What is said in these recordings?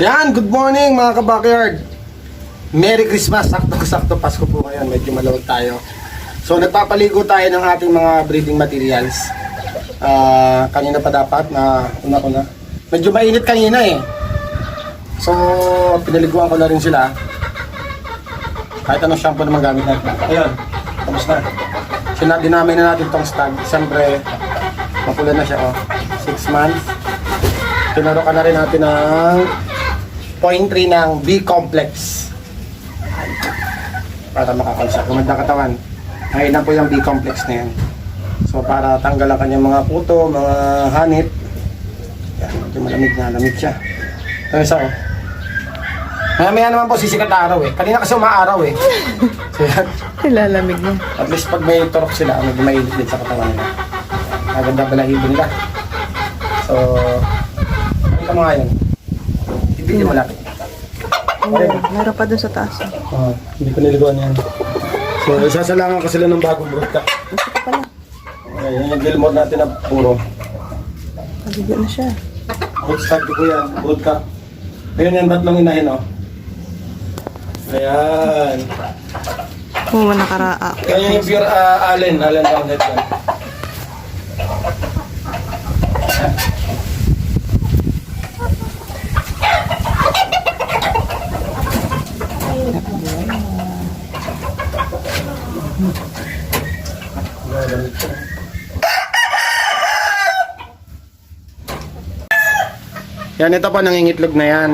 Yan, good morning mga ka-backyard. Merry Christmas, sakto-sakto Pasko po ngayon, medyo malawag tayo. So nagpapaligo tayo ng ating mga breeding materials. Ah, kanina pa dapat na una ko na. Medyo mainit kanina eh. So pinaliguan ko na rin sila. Kahit anong shampoo naman gamit natin. Ayun, tapos na. Sinabi namin na natin tong stag. Siyempre, mapula na siya oh. 6 months. Tinuro ka na rin natin ng point 3 ng B-complex. Para makakalsa. Gumanda katawan. Ngayon na po yung B-complex na yan. So para tanggal ang kanyang mga puto, mga hanit. Yan, medyo malamig na. Lamig siya. Ito isa oh. Maya maya naman po sisikat na araw eh. Kanina kasi umaaraw eh. So yan. Nilalamig mo. At least pag may turok sila, medyo mainit din sa katawan nila. Maganda balahibo nila. So, ano ka mga yun? Hindi niyo malapit. Oo, meron pa dun sa taas. Ah, hindi ko niliguan yan. So, isasalangan ko sila ng bagong broadcast. Gusto ko pala. Okay, yan yung Gilmore natin na puro. Nabigo na siya. Broadcast ko yan, broadcast. Ayun yan, tatlong inahin, oh. Ayan. Oo, nakaraa. Kaya yung pure uh, Allen, Allen Roundhead yan. Yan, ito pa nangingitlog na yan.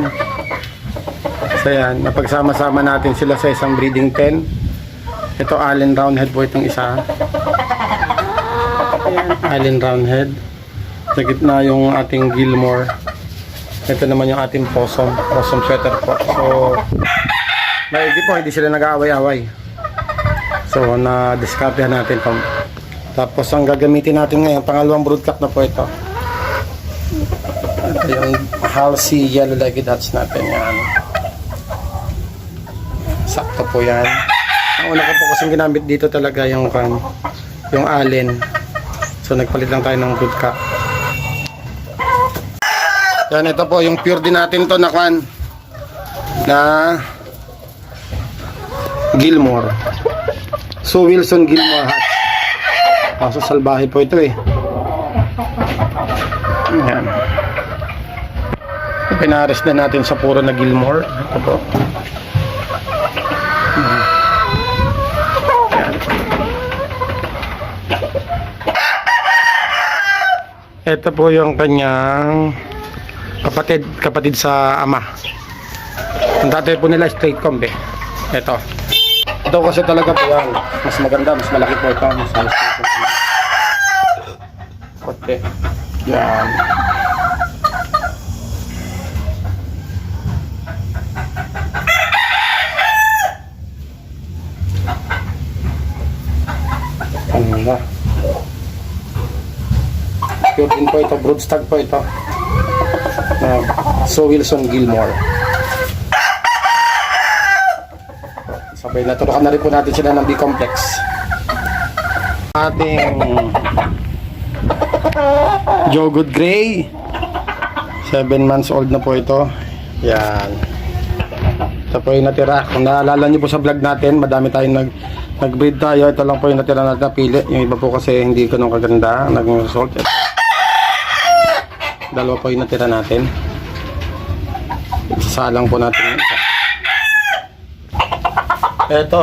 So yan, napagsama-sama natin sila sa isang breeding pen. Ito Allen Roundhead po itong isa. Ayan, Allen Roundhead. Sa gitna yung ating Gilmore. Ito naman yung ating possum. Possum sweater po. So, maigi po, hindi sila nag-aaway-away. So, na-discartehan natin po. Tapos, ang gagamitin natin ngayon, pangalawang broodcock na po ito. Ito yung Halsey Yellow-Legged Hats natin. Yan. Sakto po yan. Ang una ko po kasing ginamit dito talaga yung kan yung allen. So nagpalit lang tayo ng good cup. Yan ito po yung pure din natin to na kan na Gilmore. So Wilson Gilmore hat. Kaso salbahe po ito eh. Yan. Pinares na natin sa puro na Gilmore. Ito po. Ito po yung kanyang kapatid, kapatid sa ama. Ang tatay po nila straight comb eh. Ito. Ito kasi talaga po yan. Mas maganda, mas malaki po ito. Mas malaki po ito. Kote. Yan. Ano na? Pure din po ito, broodstag po ito. Uh, so Wilson Gilmore. Sabay naturukan na rin po natin sila ng B-complex. Ating Joe Good Gray. 7 months old na po ito. Yan. Ito po yung natira. Kung naalala niyo po sa vlog natin, madami tayong nag nag-breed tayo. Ito lang po yung natira natin na pili. Yung iba po kasi hindi ko nung kaganda. Naging result. Ito. Dalawa po yung natira natin. Isasalang po natin yung isa. Ito.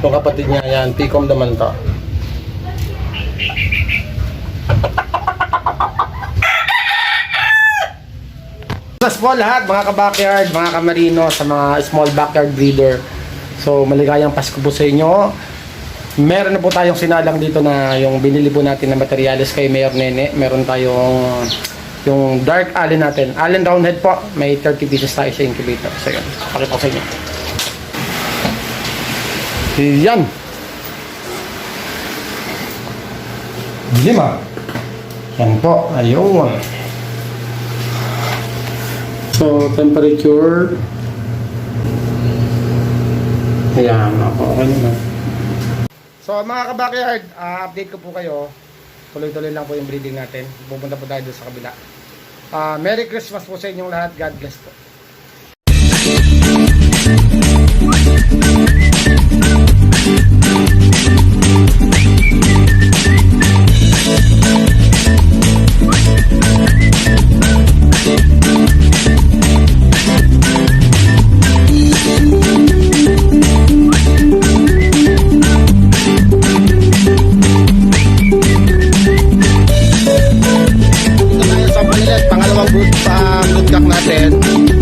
Yung kapatid niya yan. Picom naman to. Plus po lahat, mga ka-backyard, mga kamarino, sa mga small backyard breeder. So, maligayang Pasko po sa inyo. Meron na po tayong sinalang dito na yung binili po natin na materyales kay Mayor Nene. Meron tayong yung dark allen natin. Allen roundhead po. May 30 pieces tayo sa incubator. So, yun. Pakita ko sa inyo. Yan. Lima. Yan po. Ayun. So, temperature. Ayan, ako. Okay naman. So, mga ka-backyard, ah, update ko po kayo. Tuloy-tuloy lang po yung breeding natin. Pupunta po tayo doon sa kabila. Ah, Merry Christmas po sa inyong lahat. God bless po. natin